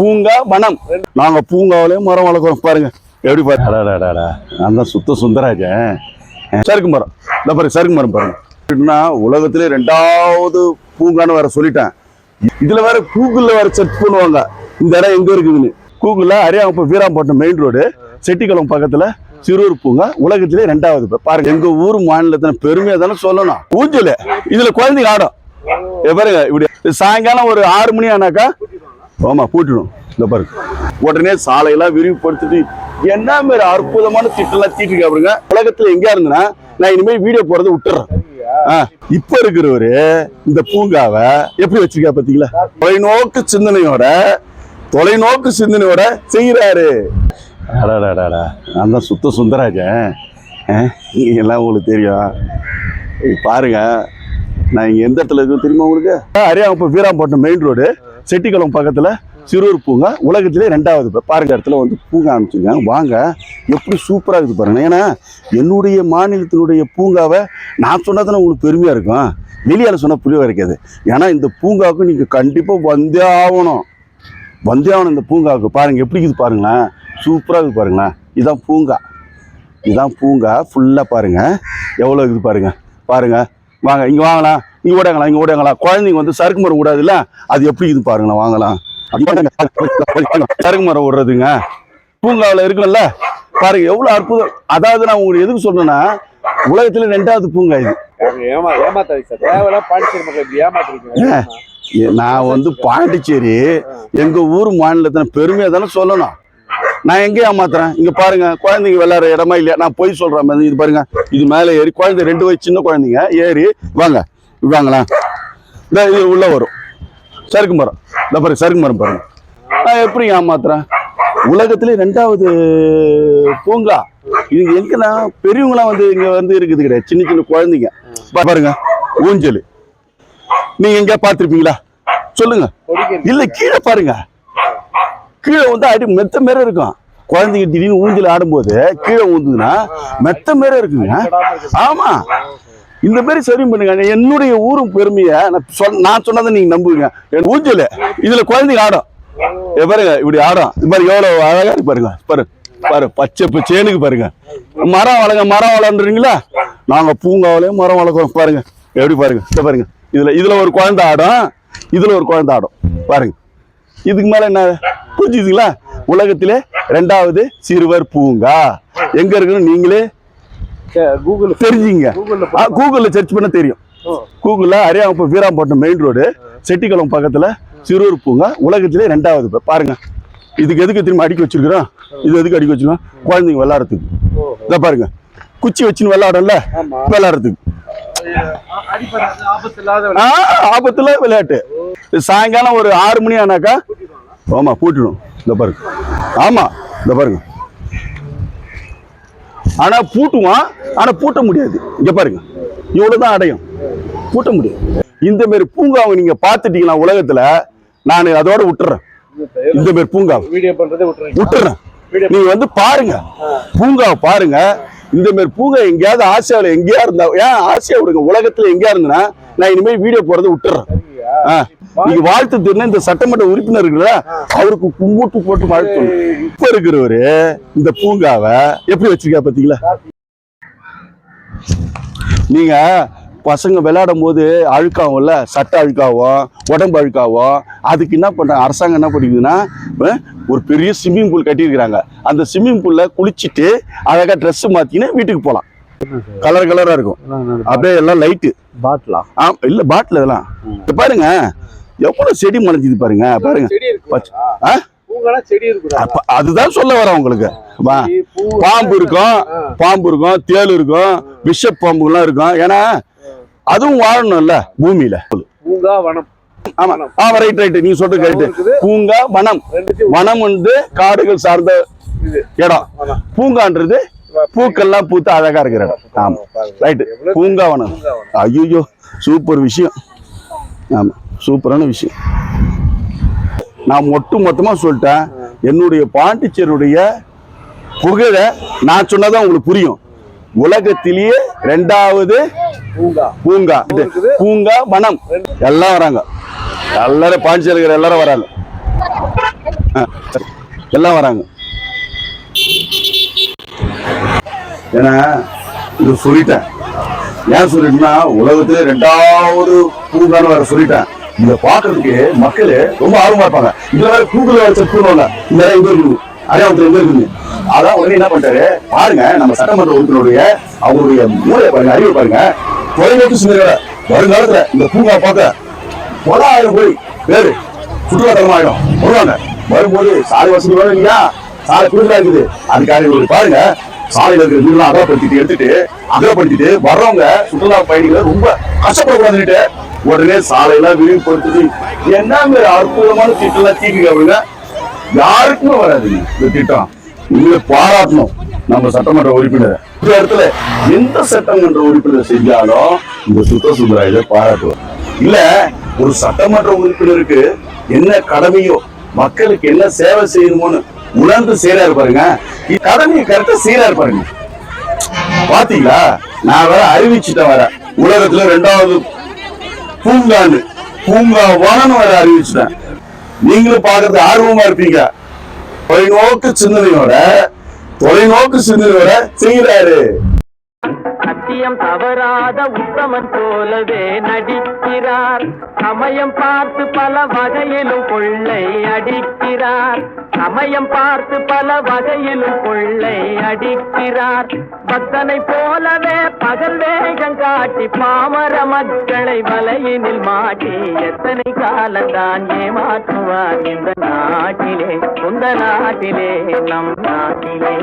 பூங்கா வனம். நாங்க பூங்காவிலே மரம் வளர்க்குறோம். பாருங்க. எப்படி பாரு. அடாடாடாடா நான் தான் சுத்த சுந்தராஜன் சருக்கு மரம். இந்த பாருங்க சருக்கு மரம் பாருங்க. உலகத்திலே ரெண்டாவது பூங்கான்னு வேற சொல்லிட்டேன். இதுல வேற கூகுள்ல வேற செர்ச் பண்ணுவாங்க. இந்த இடம் எங்க இருக்குதுன்னு. கூகுள்ல அரியாங்கப்ப வீராம்பட்டினம் மெயின் ரோடு செட்டிக்குளம் பக்கத்துல சிறுவர் பூங்கா உலகத்திலே ரெண்டாவது. பாருங்க எங்க ஊர் மாநிலத்தின பெருமையா தானே சொல்லணும். ஊஞ்சல். இதுல குழந்தைங்க ஆடும். பாருங்க இப்படி. சாயங்காலம் ஒரு ஆறு மணி ஆனாக்கா ஆமா பூட்டிடும். இந்த பாருங்க உடனே சாலையெல்லாம் விரிவுபடுத்திட்டு என்ன மாதிரி அற்புதமான திட்டம்லாம் தீட்டு பாருங்க. உலகத்துல எங்க இருந்தேன்னா நான் இனிமேல் வீடியோ போறதை விட்டுறேன். ஆ, இப்ப இருக்கிறவரு இந்த பூங்காவை எப்படி வச்சிருக்கா பாத்தீங்களா? தொலைநோக்கு சிந்தனையோட தொலைநோக்கு சிந்தனையோட செய்யறாரு அடாடாடாடா நான் தான் சுத்த சுந்தராஜன். ஆ, நீங்க எல்லாம் உங்களுக்கு தெரியும். பாருங்க. நான் இங்க எந்த இடத்துல இருக்கு தெரியுமா உங்களுக்கு? அரியாங்கப்ப வீராம்பட்டினம் மெயின் ரோடு செட்டிக்குளம் பக்கத்தில் சிறுவர் பூங்கா உலகத்திலே ரெண்டாவது பாருங்கள் பாருங்க இடத்துல வந்து பூங்கா அனுப்பிச்சுங்க வாங்க எப்படி சூப்பராக இருக்குது பாருங்க. ஏன்னா என்னுடைய மாநிலத்தினுடைய பூங்காவை நான் சொன்னதானே உங்களுக்கு பெருமையாக இருக்கும். வெளியால் சொன்னால் புரிய வரைக்காது ஏன்னா இந்த பூங்காவுக்கு நீங்கள் கண்டிப்பாக வந்தே ஆகணும். வந்தே ஆகணும் இந்த பூங்காவுக்கு. பாருங்கள் எப்படி இருக்குது பாருங்களேன். சூப்பராக இருக்குது பாருங்களேன். இதுதான் பூங்கா. இதுதான் பூங்கா. ஃபுல்லாக பாருங்கள் எவ்வளோ இருக்குது பாருங்கள் பாருங்கள் வாங்க இங்க வாங்கலாம் இங்க ஓடாங்களா இங்க ஓடாங்களா குழந்தைங்க வந்து சறுக்கு மரம் விடாதுல்ல அது எப்படி இது பாருங்களா வாங்கலாம். சறுக்கு மரம் விடுறதுங்க பூங்காவில் இருக்குல்ல? பாருங்க எவ்வளவு அற்புதம். அதாவது நான் உங்களுக்கு எதுக்கு சொல்றேன்னா உலகத்துல ரெண்டாவது பூங்கா இது. நான் வந்து பாண்டிச்சேரி எங்க ஊர் மாநிலத்தின பெருமையா தானே சொல்லணும். நான் எங்கே ஏமாத்துறேன் இங்க பாருங்க குழந்தைங்க விளையாடுற இடமா இல்லையா? நான் போய் சொல்றேன் மாதிரி இது பாருங்க. இது மேலே ஏறி குழந்தை ரெண்டு வயசு சின்ன குழந்தைங்க ஏறி வாங்க வாங்களேன் இந்த இது உள்ள வரும். சறுக்கு மரம். இந்த பாருங்க சறுக்கு மரம் பாருங்க. நான் எப்படி ஏமாத்துறேன்? உலகத்திலே ரெண்டாவது பூங்கா. இது எங்கன்னா பெரியவங்களாம் வந்து இங்க வந்து இருக்குது கிடையாது. சின்ன சின்ன குழந்தைங்க. பாருங்க ஊஞ்சல். நீங்க எங்க பார்த்திருப்பீங்களா? சொல்லுங்க. இல்ல கீழே பாருங்க. கீழே வந்து அடி மெத்த மாரி இருக்கும். குழந்தைங்க திடீர்னு ஊஞ்சல் ஆடும்போது கீழே ஊந்துதுன்னா மெத்த மாரி இருக்குங்க. ஆமா. இந்த மாதிரி சரி பண்ணுங்க. என்னுடைய ஊரும் பெருமையை? நான் சொ நான் சொன்னதை நீங்க நம்புவீங்க. என் ஊஞ்சல் இதுல குழந்தைங்க ஆடும். பாருங்க இப்படி ஆடும். இது மாதிரி எவ்வளவு அழகா இருக்கு பாருங்க. பாரு பாரு பச்சை பச்சேனுக்கு பாருங்க. மரம் வளங்க மரம் வளர்ந்துறீங்களா நாங்க பூங்காவிலே மரம் வளர்க்குறோம். பாருங்க எப்படி பாருங்க இதை பாருங்க. இதுல இதுல ஒரு குழந்தை ஆடும். இதுல ஒரு குழந்தை ஆடும். பாருங்க. இதுக்கு மேல என்ன? புரிஞ்சுதுங்களா? உலகத்திலே ரெண்டாவது சிறுவர் பூங்கா. எங்க இருக்குன்னு நீங்களே கூகுள் தெரிஞ்சுங்க. கூகுள்ல சர்ச் பண்ண தெரியும். கூகுள்ல அரியாங்கப்ப வீராம்பட்டினம் மெயின் ரோடு செட்டிக்குளம் பக்கத்துல சிறுவர் பூங்கா உலகத்திலே ரெண்டாவது. பாருங்க. இதுக்கு எதுக்கு திரும்ப அடிக்க வச்சிருக்கிறோம்? இது எதுக்கு அடிக்க வச்சிருக்கோம்? குழந்தைங்க விளையாடுறதுக்கு. இதை பாருங்க. குச்சி வச்சுன்னு இல்லாத ஆ, ஆபத்துல விளையாட்டு. சாயங்காலம் ஒரு ஆறு மணி ஆனாக்கா ஆமா பூட்டிடும். இந்த பாருங்க. ஆமா இந்த பாருங்க. ஆனா பூட்டுவான் ஆனா பூட்ட முடியாது. இங்க பாருங்க. இவ்வளவுதான் அடையும். பூட்ட முடியும் இந்த மாதிரி பூங்காவை நீங்க பார்த்துட்டீங்களா உலகத்துல நான் அதோட விட்டுறேன். இந்த மாதிரி பூங்காவை விட்டுறேன். நீங்க வந்து பாருங்க. பூங்காவை பாருங்க. இந்த மாதிரி பூங்கா எங்கேயாவது ஆசியாவில் எங்கேயா இருந்தா ஏன் ஆசியா விடுங்க உலகத்துல எங்கேயா இருந்தனா நான் இனிமேல் வீடியோ போறதை விட்டுறேன். நீங்க வாழ்த்து தெரியும் இந்த சட்டமன்ற உறுப்பினர் இருக்குல்ல அவருக்கு கும்பிட்டு போட்டு வாழ்த்து இப்ப இருக்கிறவரு இந்த பூங்காவை எப்படி வச்சிருக்கா பாத்தீங்களா? நீங்க பசங்க விளையாடும் போது அழுக்காகும்ல சட்டை அழுக்காகும் உடம்பு அழுக்காகும் அதுக்கு என்ன பண்றாங்க அரசாங்கம் என்ன பண்ணிக்குதுன்னா ஒரு பெரிய ஸ்விம்மிங் பூல் கட்டியிருக்கிறாங்க. அந்த ஸ்விம்மிங் பூல்ல குளிச்சுட்டு அழகா ட்ரெஸ்ஸு மாத்தின்னு வீட்டுக்கு போகலாம் கலர் கலரா இருக்கும். அப்படியே எல்லாம் லைட்டு பாட்டிலா ஆ? இல்ல பாட்டில் இதெல்லாம். பாருங்க. எவ்வளவு செடி முளைஞ்சுது பாருங்க பாருங்க. ஆ? அதுதான் சொல்ல வரேன் உங்களுக்கு. பாம்பு இருக்கும் பாம்பு இருக்கும் தேள் இருக்கும் விஷ பாம்புகள்லாம் இருக்கும். ஏன்னா அதுவும் வாழணும்ல பூமியில. பூங்கா வனம். ஆமா. ஆமா ரைட் ரைட் நீங்க சொல்றது கரெக்ட் பூங்கா வனம். வனம் வந்து காடுகள் சார்ந்த இடம். பூங்கான்றது பூக்கள்லாம் பூத்து அழகா இருக்கிற இடம். ஆமா ரைட் பூங்கா வனம் ஐயோ சூப்பர் விஷயம். ஆமா சூப்பரான விஷயம். நான் ஒட்டு மொத்தமா சொல்லிட்டேன். என்னுடைய பாண்டிச்சேரியுடைய புகழ நான் சொன்னதான் உங்களுக்கு புரியும். உலகத்திலேயே ரெண்டாவது பூங்கா. பூங்கா. பூங்கா வனம். எல்லாம் வராங்க. எல்லாரும் பாண்டிச்சேரி இருக்கிற எல்லாரும் வராங்க. எல்லாம் வராங்க. ஏன்னா இது சொல்லிட்டேன். ஏன் சொல்லிட்டேன்னா உலகத்திலே ரெண்டாவது பூங்கான்னு வேற சொல்லிட்டேன். இதை பாக்குறதுக்கு மக்கள் ரொம்ப ஆர்வமா இருப்பாங்க. இதுல வேற கூகுள்ல செக் பண்ணுவாங்க இந்த இடம் எங்க இருக்குது. அடையாளத்துல எங்க இருக்குது. அதான் உடனே என்ன பண்ணிட்டாரு? பாருங்க நம்ம சட்டமன்ற உறுப்பினருடைய அவருடைய மூளையை பாருங்க அறிவு பாருங்க. தொலைநோக்கு சிந்தனையோட வருங்காலத்துல இந்த பூங்கா பார்க்க பல ஆயிரம் போய் பேரு சுற்றுலா ஆயிடும். வருவாங்க. வரும்போது சாலை வசதி வரும் இல்லையா? சாலை குறுகலா இருக்குது. அதுக்காக பாருங்க சாலையில இருக்கிற வீடுலாம் அகலப்படுத்திட்டு எடுத்துட்டு அகலப்படுத்திட்டு வர்றவங்க சுற்றுலா பயணிகளை ரொம்ப கஷ்டப்படக்கூடாதுன்னுட்டு உடனே சாலையெல்லாம் விரிவுபடுத்துது. என்ன அற்புதமான அற்புதமான எல்லாம் தீக்கு அவங்க யாருக்குமே வராது இந்த திட்டம். உங்களை பாராட்டணும். நம்ம சட்டமன்ற உறுப்பினர். இந்த இடத்துல எந்த சட்டமன்ற உறுப்பினர் செஞ்சாலும் இந்த சுத்த சுந்தராஜை பாராட்டுவார். இல்ல ஒரு சட்டமன்ற உறுப்பினருக்கு என்ன கடமையோ மக்களுக்கு என்ன சேவை செய்யணுமோன்னு உணர்ந்து சீரா பாருங்க. இ- கடமையை கரெக்டா சீரா பாருங்க. பாத்தீங்களா? நான் வேற அறிவிச்சுட்டேன் வர உலகத்துல ரெண்டாவது பூங்கான்னு. பூங்கா வேற அறிவிச்சுட்டேன். நீங்களும் பாக்குறது ஆர்வமா இருப்பீங்க. தொலைநோக்கு சிந்தனையோட தொலைநோக்கு சிந்தனையோட செய்யறாரு சத்தியம் தவறாத உத்தமன் போலவே நடிக்கிறார். சமயம் பார்த்து பல வகையிலும் கொள்ளை அடிக்கிறார் அடிக்கிறார் சமயம் பார்த்து பல வகையிலும் கொள்ளை அடிக்கிறார். பக்தனை போலவே பகல் வேகம் காட்டி பாமர மக்களை வலையினில் மாட்டி எத்தனை காலத்தான் ஏமாற்றுவார் இந்த நாட்டிலே உந்த நாட்டிலே நம் நாட்டிலே.